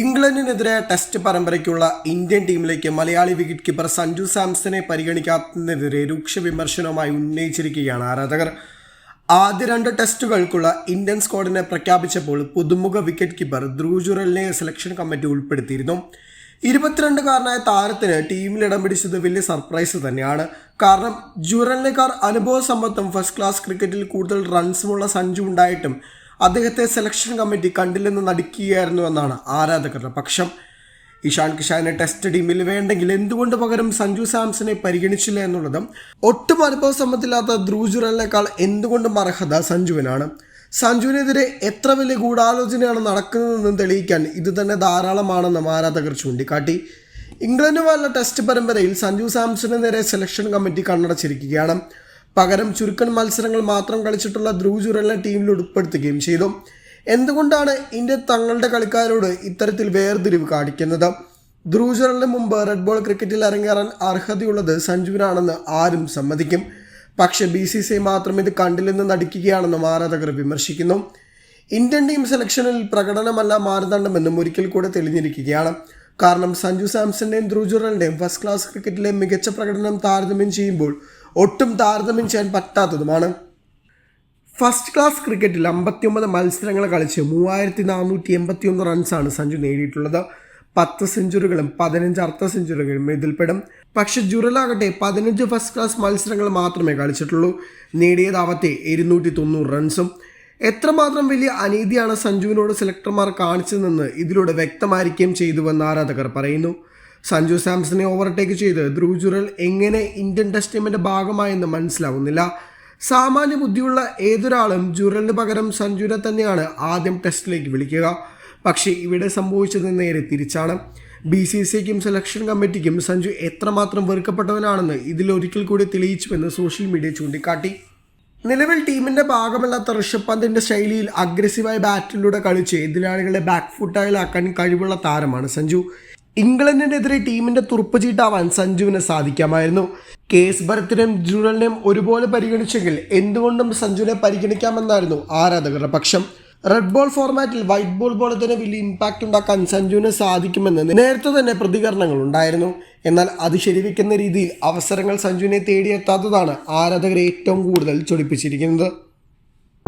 ഇംഗ്ലണ്ടിനെതിരെ test പരമ്പരയ്ക്കുള്ള Indian ടീമിലേക്ക് മലയാളി വിക്കറ്റ് കീപ്പർ സഞ്ജു സാംസനെ പരിഗണിക്കാത്തതിനെതിരെ രൂക്ഷ വിമർശനവുമായി ഉന്നയിച്ചിരിക്കുകയാണ് ആരാധകർ. ആദ്യ രണ്ട് ടെസ്റ്റുകൾക്കുള്ള ഇന്ത്യൻ സ്ക്വാഡിനെ പ്രഖ്യാപിച്ചപ്പോൾ പുതുമുഖ wicket keeper Dhruv selection committee ഉൾപ്പെടുത്തിയിരുന്നു. ഇരുപത്തിരണ്ടുകാരനായ താരത്തിന് ടീമിൽ ഇടം പിടിച്ചത് വലിയ സർപ്രൈസ് തന്നെയാണ്. കാരണം ജുറലിനേക്കാർ അനുഭവ സമ്പത്തും ഫസ്റ്റ് ക്ലാസ് ക്രിക്കറ്റിൽ കൂടുതൽ റൺസുമുള്ള സഞ്ജു ഉണ്ടായിട്ടും അദ്ദേഹത്തെ സെലക്ഷൻ കമ്മിറ്റി കണ്ടില്ലെന്ന് നടിക്കുകയായിരുന്നു എന്നാണ് ആരാധകരുടെ പക്ഷം. ഇഷാൻ കിഷാനെ ടെസ്റ്റ് ടീമിൽ വേണ്ടെങ്കിൽ എന്തുകൊണ്ട് പകരം സഞ്ജു സാംസനെ പരിഗണിച്ചില്ല എന്നുള്ളതും ഒട്ടും അനുഭവ സമ്മതില്ലാത്ത ജുറലിനേക്കാൾ എന്തുകൊണ്ടും അർഹത സഞ്ജുവിനാണ്. സഞ്ജുവിനെതിരെ എത്ര വലിയ ഗൂഢാലോചനയാണ് നടക്കുന്നതെന്ന് തെളിയിക്കാൻ ഇത് തന്നെ ധാരാളമാണെന്നും ആരാധകർ ചൂണ്ടിക്കാട്ടി. ഇംഗ്ലണ്ടുമായുള്ള ടെസ്റ്റ് പരമ്പരയിൽ സഞ്ജു സാംസന് നേരെ സെലക്ഷൻ കമ്മിറ്റി കണ്ണടച്ചിരിക്കുകയാണ്. പകരം ചുരുക്കൻ മത്സരങ്ങൾ മാത്രം കളിച്ചിട്ടുള്ള ധ്രുവ് ജുറലിനെ ടീമിൽ ഉൾപ്പെടുത്തുകയും ചെയ്തു. എന്തുകൊണ്ടാണ് ഇന്ത്യ തങ്ങളുടെ കളിക്കാരോട് ഇത്തരത്തിൽ വേർതിരിവ് കാണിക്കുന്നത്? ധ്രുവ് ജുറലിന് മുമ്പ് റെഡ് ബോൾ ക്രിക്കറ്റിൽ അരങ്ങേറാൻ അർഹതയുള്ളത് സഞ്ജുവിനാണെന്ന് ആരും സമ്മതിക്കും. പക്ഷേ ബി സി സി മാത്രം ഇത് കണ്ടില്ലെന്ന് നടിക്കുകയാണെന്നും ആരാധകർ വിമർശിക്കുന്നു. ഇന്ത്യൻ ടീം സെലക്ഷനിൽ പ്രകടനമല്ല മാനദണ്ഡമെന്നും ഒരിക്കൽ കൂടെ തെളിഞ്ഞിരിക്കുകയാണ്. കാരണം സഞ്ജു സാംസന്റെയും ധ്രുവ് ഫസ്റ്റ് ക്ലാസ് ക്രിക്കറ്റിലെ മികച്ച പ്രകടനം താരതമ്യം ചെയ്യുമ്പോൾ ഒട്ടും താരതമ്യം ചെയ്യാൻ പറ്റാത്തതുമാണ്. ഫസ്റ്റ് ക്ലാസ് ക്രിക്കറ്റിൽ അമ്പത്തിയൊമ്പത് മത്സരങ്ങൾ കളിച്ച് മൂവായിരത്തി നാനൂറ്റി എൺപത്തിയൊന്ന് റൺസാണ് സഞ്ജു നേടിയിട്ടുള്ളത്. പത്ത് സെഞ്ചുറികളും പതിനഞ്ച് അർദ്ധ സെഞ്ചുറികളും ഇതിൽപ്പെടും. പക്ഷെ ജുറലാകട്ടെ പതിനഞ്ച് ഫസ്റ്റ് ക്ലാസ് മത്സരങ്ങൾ മാത്രമേ കളിച്ചിട്ടുള്ളൂ. നേടിയതാവത്തെ ഇരുന്നൂറ്റി തൊണ്ണൂറ് റൺസും എത്രമാത്രം വലിയ അനീതിയാണ് സഞ്ജുവിനോട് സെലക്ടർമാർ കാണിച്ചതെന്ന് ഇതിലൂടെ വ്യക്തമായിരിക്കുകയും ചെയ്തുവെന്ന് ആരാധകർ പറയുന്നു. സഞ്ജു സാംസണെ ഓവർടേക്ക് ചെയ്ത് ധ്രുവ് ജുറൽ എങ്ങനെ ഇന്ത്യൻ ടെസ്റ്റ് ടീമിന്റെ ഭാഗമായെന്ന് മനസ്സിലാവുന്നില്ല. സാമാന്യ ബുദ്ധിയുള്ള ഏതൊരാളും ജുറലിന് പകരം സഞ്ജുവിനെ തന്നെയാണ് ആദ്യം ടെസ്റ്റിലേക്ക് വിളിക്കുക. പക്ഷേ ഇവിടെ സംഭവിച്ചത് നേരെ തിരിച്ചാണ്. ബി സി സിക്കും സെലക്ഷൻ കമ്മിറ്റിക്കും സഞ്ജു എത്രമാത്രം വെറുക്കപ്പെട്ടവനാണെന്ന് ഇതിലൊരിക്കൽ കൂടി തെളിയിച്ചുവെന്ന് സോഷ്യൽ മീഡിയ ചൂണ്ടിക്കാട്ടി. നിലവിൽ ടീമിന്റെ ഭാഗമല്ലാത്ത ഋഷഭ് പന്തിന്റെ ശൈലിയിൽ അഗ്രസീവായ ബാറ്റിലൂടെ കളിച്ച് എതിരാളികളെ ബാക്ക് ഫുട്ടായിലാക്കാൻ കഴിവുള്ള താരമാണ് സഞ്ജു. ഇംഗ്ലണ്ടിനെതിരെ ടീമിന്റെ തുറുപ്പ് ചീട്ടാവാൻ സഞ്ജുവിന് സാധിക്കാമായിരുന്നു. കേസ് ഭരത്തിനെയും ജുറലിനെയും ഒരുപോലെ പരിഗണിച്ചെങ്കിൽ എന്തുകൊണ്ടും സഞ്ജുവിനെ പരിഗണിക്കാമെന്നായിരുന്നു ആരാധകരുടെ പക്ഷം. റെഡ് ബോൾ ഫോർമാറ്റിൽ വൈറ്റ് ബോൾ പോലെ തന്നെ വലിയ ഇമ്പാക്റ്റ് ഉണ്ടാക്കാൻ സഞ്ജുവിന് സാധിക്കുമെന്ന് നേരത്തെ തന്നെ പ്രതികരണങ്ങൾ ഉണ്ടായിരുന്നു. എന്നാൽ അത് ശരിവെക്കുന്ന രീതിയിൽ അവസരങ്ങൾ സഞ്ജുവിനെ തേടിയെത്താത്തതാണ് ആരാധകരെ ഏറ്റവും കൂടുതൽ ചൊടിപ്പിച്ചിരിക്കുന്നത്.